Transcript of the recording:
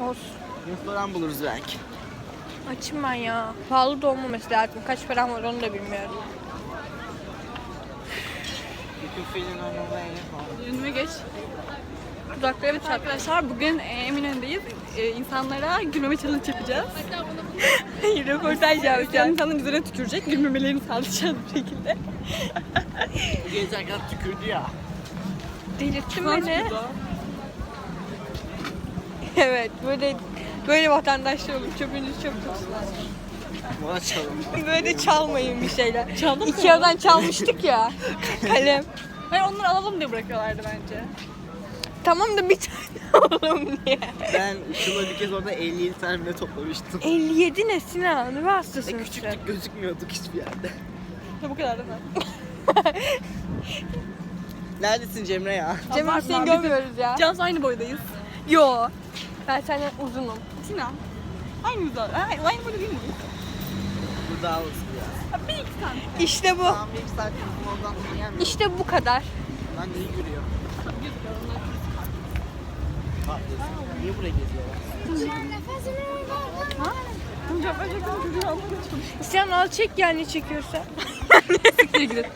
Olsun. Restoran buluruz belki. Açım ben ya. Pahalı da olmaması lazım. Kaç param var onu da bilmiyorum. Önüme geç. Dudaklarım Evet arkadaşlar bugün e, Eminönü'ndeyiz. E, insanlara gülmeme challenge yapacağız. Hayır röportaj Yani yapacağım. insanların üzerine tükürecek, gülmemelerini sağlayacağız bu şekilde. Bu gece arkadaş tükürdü ya. Delirttin beni. Evet böyle böyle vatandaşlar olur. Çöpünüzü çöp tutsunlar. Bana çalın. Böyle çalmayın bir şeyler. Çaldın mı? Ikea'dan çalmıştık ya. Kalem. Hayır onları alalım diye bırakıyorlardı bence. Tamam da bir tane alalım diye. Ben şuna bir kez orada 57 tane bile toplamıştım. 57 ne Sinan? Ruh E, sen. küçüktük gözükmüyorduk hiçbir yerde. Ha, bu kadar değil mi? Neredesin Cemre ya? Cemil Abartma, seni bizim- görmüyoruz ya. Cansu aynı boydayız. Yo. Ben senden uzunum. Sinan. Aynı yüzde. Aynı, aynı boyda değil miyiz? Burada alırsın biraz. Ha, bir iki tane. İşte bu. Tamam bir iki saat yüzüm oradan gelmiyor. İşte bu kadar. Lan iyi yürüyor. Bak, Niye buraya geziyorlar? Cevap verecektim çocuğu almaya çalıştım. Sinan al çek yani çekiyorsa. Siktir gidin.